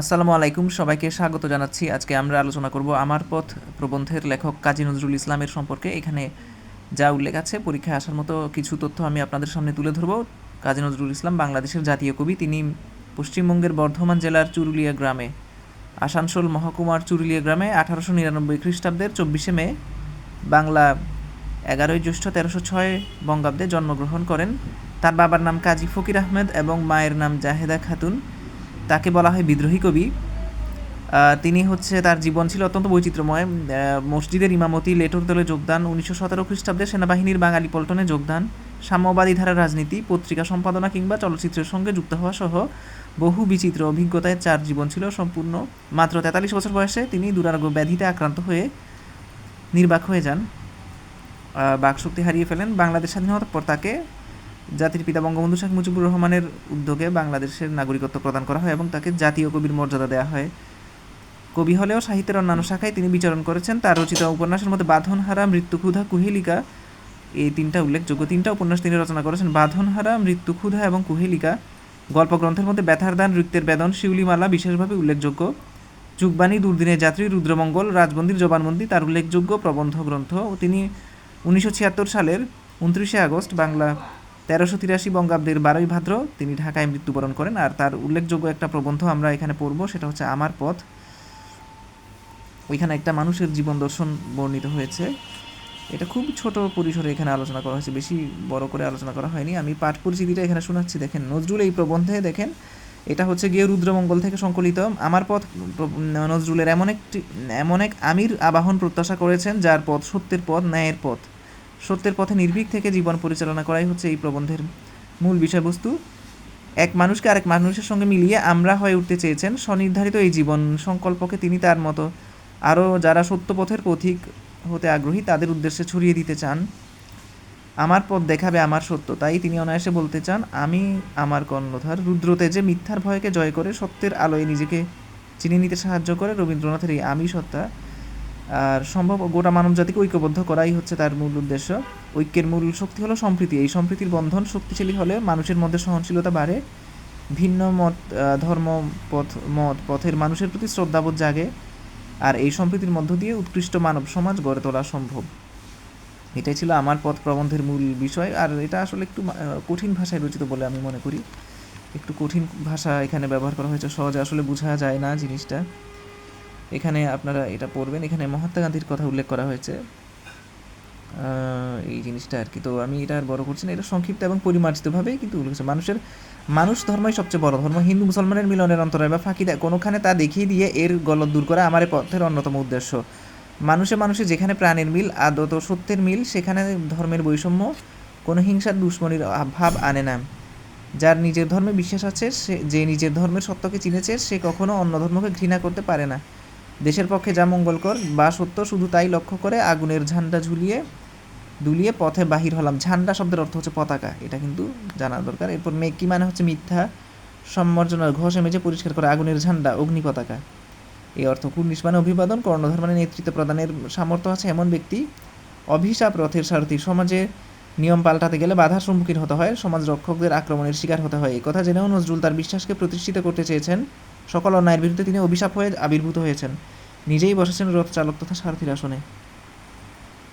আসসালামু আলাইকুম, সবাইকে স্বাগত জানাচ্ছি। আজকে আমরা আলোচনা করব আমার পথ প্রবন্ধের লেখক কাজী নজরুল ইসলামের সম্পর্কে। এখানে যা উল্লেখ আছে, পরীক্ষায় আসার মতো কিছু তথ্য আমি আপনাদের সামনে তুলে ধরব। কাজী নজরুল ইসলাম বাংলাদেশের জাতীয় কবি। তিনি পশ্চিমবঙ্গের বর্ধমান জেলার চুরুলিয়া গ্রামে, আসানসোল মহকুমার চুরুলিয়া গ্রামে আঠারোশো নিরানব্বই খ্রিস্টাব্দের চব্বিশে মে বাংলা এগারোই জ্যৈষ্ঠ তেরোশো ছয় বঙ্গাব্দে জন্মগ্রহণ করেন। তার বাবার নাম কাজী ফকির আহমেদ এবং মায়ের নাম জাহেদা খাতুন। তাকে বলা হয় বিদ্রোহী কবি। তিনি হচ্ছে তার জীবন ছিল অত্যন্ত বৈচিত্র্যময়। মসজিদের ইমামতি, লেটর দলে যোগদান, উনিশশো সতেরো খ্রিস্টাব্দে সেনাবাহিনীর বাঙালি পল্টনে যোগদান, সাম্যবাদী ধারার রাজনীতি, পত্রিকা সম্পাদনা কিংবা চলচ্চিত্রের সঙ্গে যুক্ত হওয়া সহ বহু বিচিত্র অভিজ্ঞতায় চার জীবন ছিল সম্পূর্ণ। মাত্র তেতাল্লিশ বছর বয়সে তিনি দুরারোগ্য ব্যাধিতে আক্রান্ত হয়ে নির্বাক হয়ে যান। বাকশক্তি হারিয়ে ফেলেন। বাংলাদেশ স্বাধীনতার পর তাকে জাতির পিতা বঙ্গবন্ধু শেখ মুজিবুর রহমানের উদ্যোগে বাংলাদেশের নাগরিকত্ব প্রদান করা হয় এবং তাকে জাতীয় কবির মর্যাদা দেওয়া হয়। কবি হলেও সাহিত্যের অন্যান্য শাখায় তিনি বিচরণ করেছেন। তার রচিত উপন্যাসের মধ্যে বাঁধনহারা, মৃত্যুক্ষুধা, কুহেলিকা, এই তিনটা উল্লেখযোগ্য তিনটা উপন্যাস তিনি রচনা করেছেন। বাঁধনহারা, মৃত্যুক্ষুধা এবং কুহেলিকা গল্পগ্রন্থের মধ্যে ব্যথার দান, রিক্তের বেদন, শিউলিমালা বিশেষভাবে উল্লেখযোগ্য। যুগবাণী দুর্দিনের যাত্রী, রুদ্রমঙ্গল, রাজবন্দির জবানবন্দি তার উল্লেখযোগ্য প্রবন্ধ গ্রন্থ। তিনি উনিশশো ছিয়াত্তর সালের উনত্রিশে আগস্ট বাংলা তেরোশো তিরাশি বঙ্গাব্দের বারোই ভাদ্র তিনি ঢাকায় মৃত্যুবরণ করেন। আর তার উল্লেখযোগ্য একটা প্রবন্ধ আমরা এখানে পড়ব, সেটা হচ্ছে আমার পথ। ওইখানে একটা মানুষের জীবন দর্শন বর্ণিত হয়েছে। এটা খুব ছোট পরিসরে এখানে আলোচনা করা হয়েছে, বেশি বড় করে আলোচনা করা হয়নি। আমি পাঠ পরিচিতিটা এখানে শোনাচ্ছি, দেখেন, নজরুল এই প্রবন্ধে দেখেন, এটা হচ্ছে গিয়ে রুদ্রমঙ্গল থেকে সংকলিত। আমার পথ নজরুলের এমন একটি এমন এক আমির আবাহন প্রত্যাশা করেছেন, যার পথ সত্যের পথ, ন্যায়ের পথ। সত্যের পথে নির্ভীক থেকে জীবন পরিচালনা করাই হচ্ছে এই প্রবন্ধের মূল বিষয়বস্তু। এক মানুষকে আরেক মানুষের সঙ্গে মিলিয়ে আমরা হয়ে উঠতে চেয়েছেন, স্বনির্ধারিত এই জীবন সংকল্পকে তিনি তার মতো আরও যারা সত্যপথের পথিক হতে আগ্রহী, তাদের উদ্দেশ্যে ছড়িয়ে দিতে চান। আমার পথ দেখাবে আমার সত্য, তাই তিনি অনায়াসে বলতে চান, আমি আমার কর্ণধার। রুদ্রতেজে মিথ্যার ভয়কে জয় করে, সত্যের আলোয় নিজেকে চিনে নিতে সাহায্য করে রবীন্দ্রনাথের এই আমি সত্তা আর সম্ভব গোটা মানব জাতিকে ঐক্যবদ্ধ করাই হচ্ছে তার মূল উদ্দেশ্য। ঐক্যের মূল শক্তি হলো সম্প্রীতি। এই সম্প্রীতির বন্ধন শক্তিশালী হলে মানুষের মধ্যে সহনশীলতা বাড়ে। ভিন্ন মত ধর্ম, পথ, মত, পথের মানুষের প্রতি শ্রদ্ধাবোধ জাগে। আর এই সম্প্রীতির মধ্য দিয়ে উৎকৃষ্ট মানব সমাজ গড়ে তোলা সম্ভব। এটাই ছিল আমার পথ প্রবন্ধের মূল বিষয়। আর এটা আসলে একটু কঠিন ভাষায় রচিত বলে আমি মনে করি। একটু কঠিন ভাষা এখানে ব্যবহার করা হয়েছে, সহজে আসলে বোঝা যায় না জিনিসটা। এখানে আপনারা এটা পড়বেন। এখানে মহাত্মা গান্ধীর কথা উল্লেখ করা হয়েছে। এই জিনিসটা আর কি। তো আমি এটা আর বড় করছি না। এটা সংক্ষিপ্ত এবং পরিমার্জিতভাবেই কিন্তু উল্লেখ হয়েছে মানুষের, মানুষ ধর্মই সবচেয়ে বড়। ধর্ম হিন্দু, মুসলমানের মিলনের অন্তরায় বা ফাঁকি দেয়। কোনোখানে তা দেখিয়ে দিয়ে এর গলত দূর করা আমার পথের অন্যতম উদ্দেশ্য। মানুষে মানুষে যেখানে প্রাণের মিল, আদত সত্যের মিল, সেখানে ধর্মের বৈষম্য, কোনো হিংসার দুশ্মনির ভাব আনে না। যার নিজের ধর্মে বিশ্বাস আছে, সে, যে নিজের ধর্মের সত্যকে চিনেছে, সে কখনো অন্য ধর্মকে ঘৃণা করতে পারে না। দেশের পক্ষে যা মঙ্গলকর, বা সত্য, শুধু তাই লক্ষ্য করে আগুনের ঝান্ডা ঝুলিয়ে, দুলিয়ে পথে বাহির হলাম। ঝান্ডা শব্দের অর্থ হচ্ছে পতাকা। এটা কিন্তু জানা দরকার। এরপর মেকি মানে হচ্ছে মিথ্যা? সম্মার্জনার ঘষে মেজে পরিষ্কার করে আগুনের ঝান্ডা, অগ্নি পতাকা। এই অর্থ কুর্নিশ মানে অভিবাদন, কর্ণধর মানে নেতৃত্ব প্রদানের সামর্থ্য আছে এমন ব্যক্তি। অভিশাপ রথের সারথি, সমাজে নিয়ম পাল্টাতে গেলে বাধার সম্মুখীন হতে হয়। সমাজ রক্ষকদের আক্রমণের শিকার হতে হয়। এই কথা জেনেও নজরুল তার বিশ্বাসকে প্রতিষ্ঠিত করতে চেয়েছেন। সকল অন্যায়ের বিরুদ্ধে তিনি অভিশাপ হয়ে আবির্ভূত হয়েছেন। নিজেই বসেছেন রথ চালক তথা সারথির আসনে।